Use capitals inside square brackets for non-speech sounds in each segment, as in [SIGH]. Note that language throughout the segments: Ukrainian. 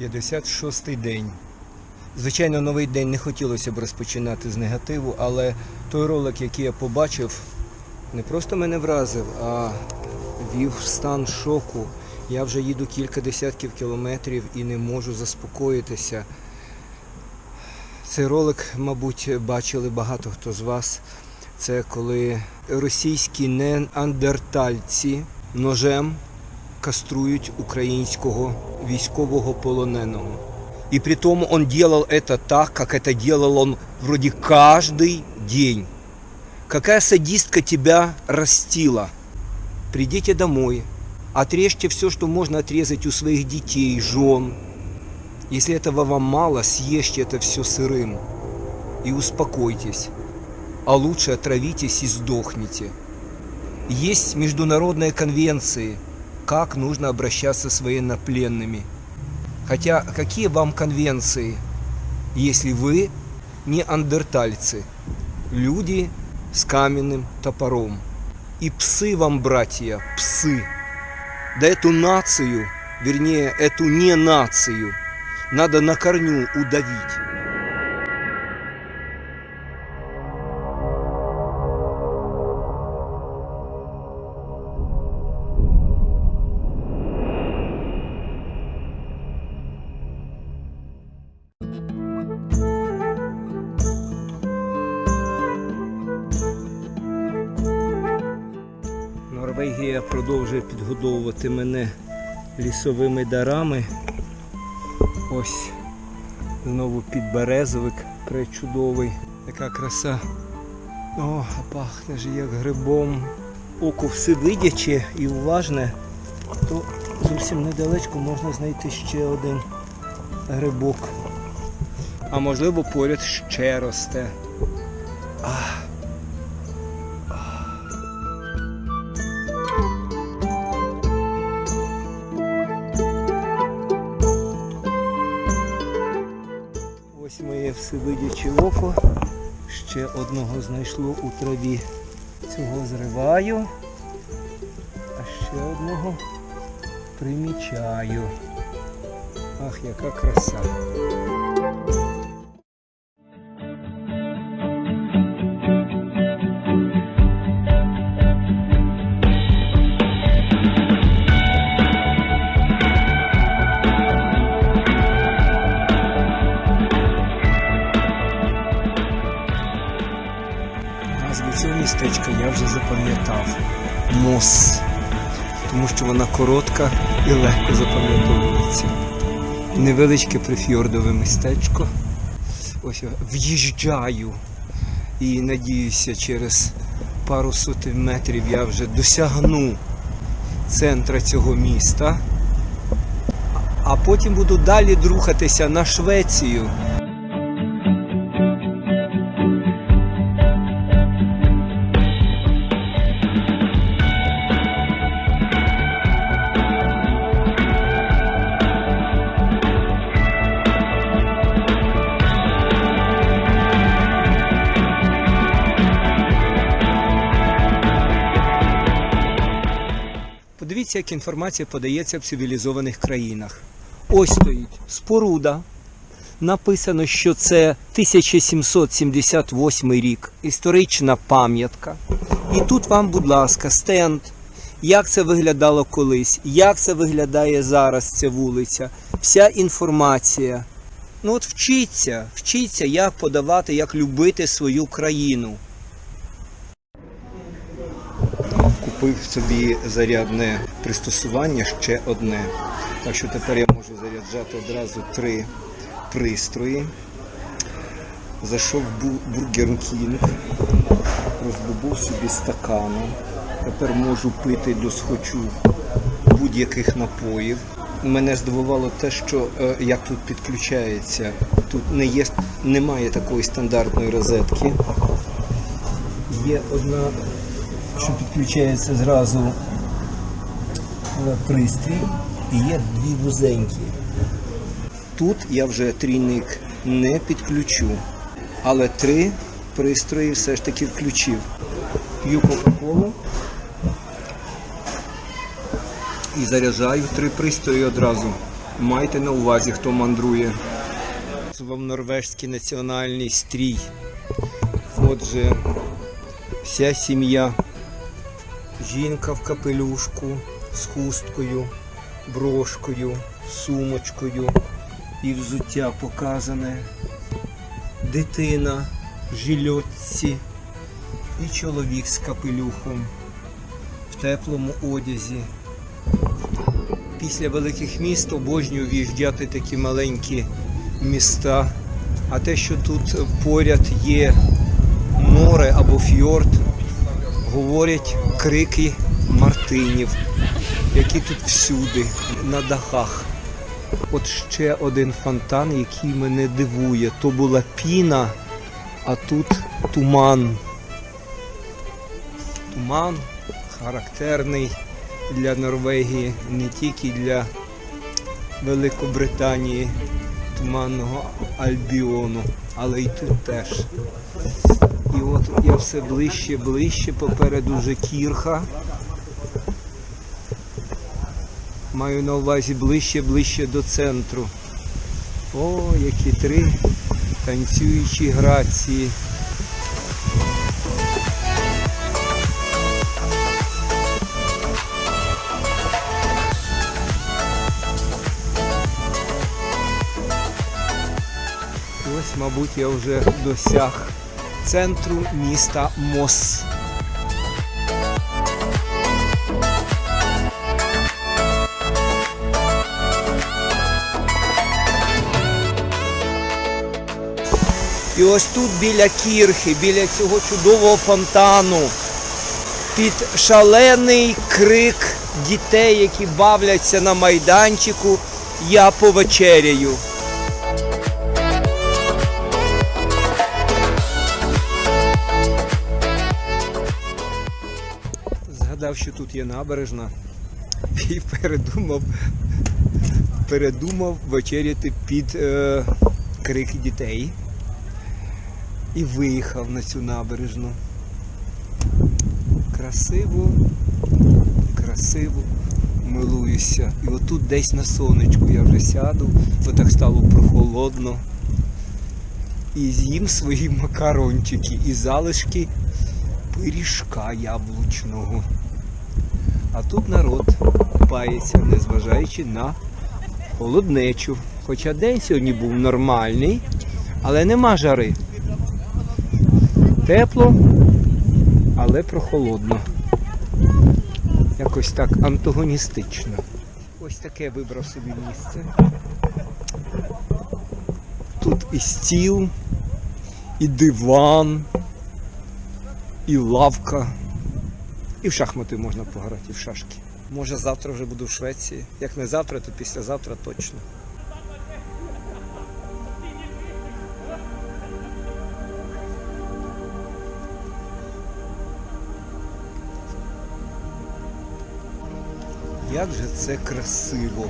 56-й день. Звичайно, новий день не хотілося б розпочинати з негативу, але той ролик, який я побачив, не просто мене вразив, а вів в стан шоку. Я вже їду кілька десятків кілометрів і не можу заспокоїтися. Цей ролик, мабуть, бачили багато хто з вас. Це коли російські неандертальці ножем каструють українського військового полоненого. И при том он делал это так, как это делал он вроде каждый день. Какая садистка тебя растила? Придите домой, отрежьте все, что можно отрезать у своих детей, жен. Если этого вам мало, съешьте это все сырым и успокойтесь. А лучше отравитесь и сдохните. Есть международные конвенции, как нужно обращаться с военнопленными. Хотя какие вам конвенции, если вы не андертальцы, люди с каменным топором? И псы вам, братья, псы. Да эту нацию, вернее, эту не нацию, надо на корню удавить. Норвегія продовжує підгодовувати мене лісовими дарами. Ось знову підберезовик пречудовий. Яка краса. О, пахне ж як грибом. Око всевидяче і уважне, то зовсім недалечко можна знайти ще один грибок. А можливо поряд ще росте. Ах. Всевидяче око. Ще одного знайшло у траві. Цього зриваю, а ще одного примічаю. Ах, яка краса. Містечка я вже запам'ятав. Мос. Тому що вона коротка і легко запам'ятовується. Невеличке прифьордове містечко. Ось я в'їжджаю. І надіюся, через пару сотень метрів я вже досягну центра цього міста. А потім буду далі рухатися на Швецію. Подивіться, як інформація подається в цивілізованих країнах. Ось стоїть споруда. Написано, що це 1778 рік, історична пам'ятка. І тут вам, будь ласка, стенд. Як це виглядало колись, як це виглядає зараз ця вулиця, вся інформація. Ну от вчіться, вчіться, як подавати, як любити свою країну. Купив собі зарядне пристосування ще одне. Так що тепер я можу заряджати одразу три пристрої. Зайшов в Бургер Кінг, роздобув собі стакану. Тепер можу пити до схочу будь-яких напоїв. Мене здивувало те, що е, як тут підключається. Тут не є, немає такої стандартної розетки. Є одна що підключається зразу пристрій і є дві вузенькі. Тут я вже трійник не підключу, але три пристрої все ж таки включив. П'ю Кока-Колу і заряджаю три пристрої одразу. Майте на увазі, хто мандрує. Вам норвежський національний стрій. Отже, вся сім'я. Жінка в капелюшку з хусткою, брошкою, сумочкою і взуття показане. Дитина в жильотці і чоловік з капелюхом в теплому одязі. Після великих міст обожнюю в'їжджати такі маленькі міста. А те, що тут поряд є море або фьорд, говорять крики мартинів, які тут всюди, на дахах. От ще один фонтан, який мене дивує. То була піна, а тут туман. Туман характерний для Норвегії, не тільки для Великобританії, Туманного Альбіону, але й тут теж. Я все ближче, ближче, попереду вже кірха. Маю на увазі ближче, ближче до центру. О, які три танцюючі грації. Ось, мабуть, я вже досяг центру міста Мос. І ось тут біля кірхи, біля цього чудового фонтану, під шалений крик дітей, які бавляться на майданчику, я повечеряю. Згадав, що тут є набережна [LAUGHS] і передумав, передумав вечеряти під е, крики дітей і виїхав на цю набережну. Красиво, красиво милуюся. І отут десь на сонечку я вже сяду, бо так стало прохолодно. І з'їм свої макарончики і залишки пиріжка яблучного. А тут народ купається, незважаючи на холоднечу. Хоча день сьогодні був нормальний, але нема жари. Тепло, але прохолодно. Якось так антагоністично. Ось таке вибрав собі місце. Тут і стіл, і диван, і лавка. І в шахмати можна пограти, і в шашки. Може завтра вже буду в Швеції. Як не завтра, то післязавтра точно. Як же це красиво.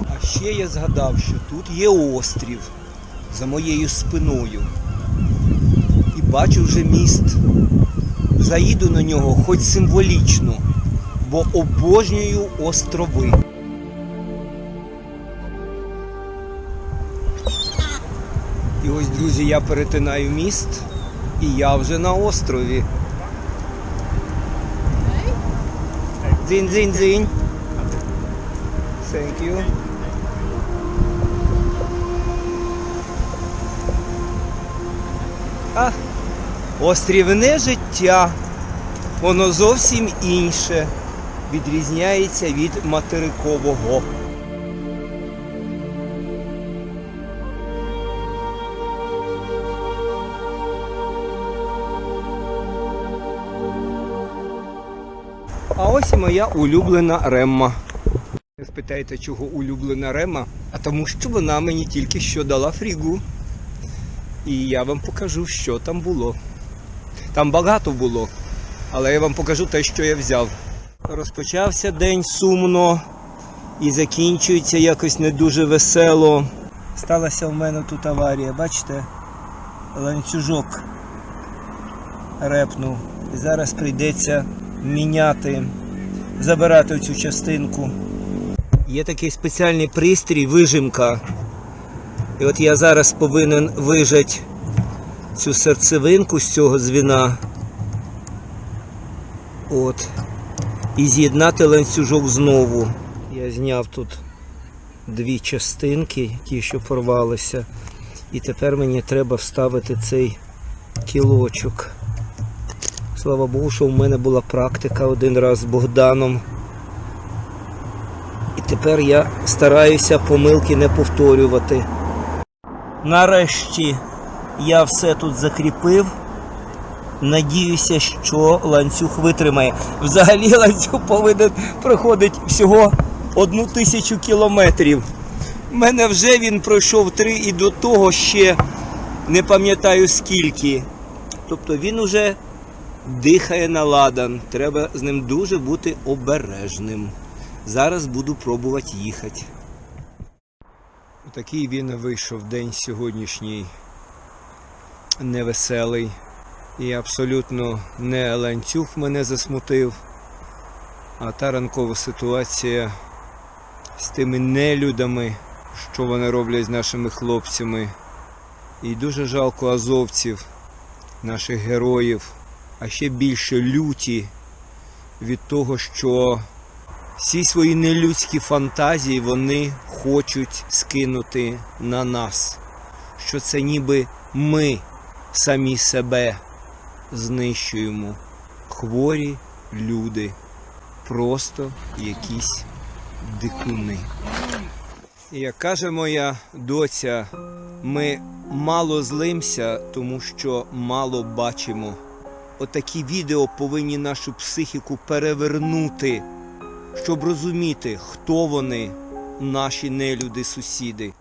А ще я згадав, що тут є острів за моєю спиною. І бачу вже міст. Заїду на нього хоч символічно, бо обожнюю острови. І ось, друзі, я перетинаю міст і я вже на острові. Дзинь, дзинь, дзинь. Thank you. А, острівне життя, воно зовсім інше, відрізняється від материкового. А ось і моя улюблена ремма. Ви спитаєте, чого улюблена рема? А тому що вона мені тільки що дала фрігу. І я вам покажу, що там було. Там багато було, але я вам покажу те, що я взяв. Розпочався день сумно і закінчується якось не дуже весело. Сталася в мене тут аварія, бачите? Ланцюжок репнув. І зараз прийдеться міняти, забирати цю частинку. Є такий спеціальний пристрій вижимка. І от я зараз повинен вижати цю серцевинку з цього дзвіна. От. І з'єднати ланцюжок знову. Я зняв тут дві частинки, ті, що порвалися. І тепер мені треба вставити цей кілочок. Слава Богу, що в мене була практика один раз з Богданом. І тепер я стараюся помилки не повторювати. Нарешті я все тут закріпив. Надіюся, що ланцюг витримає. Взагалі ланцюг повинен проходити всього одну тисячу кілометрів. У мене вже він пройшов три і до того ще не пам'ятаю скільки. Тобто він уже дихає на ладан. Треба з ним дуже бути обережним. Зараз буду пробувати їхати. Такий він вийшов день сьогоднішній невеселий. І абсолютно не ланцюг мене засмутив, а та ранкова ситуація з тими нелюдами, що вони роблять з нашими хлопцями. І дуже жалко азовців, наших героїв, а ще більше люті від того, що всі свої нелюдські фантазії вони хочуть скинути на нас. Що це ніби ми самі себе знищуємо. Хворі люди, просто якісь дикуни. Як каже моя доця, ми мало злимся, тому що мало бачимо. Отакі відео повинні нашу психіку перевернути, щоб розуміти, хто вони, наші нелюди, сусіди.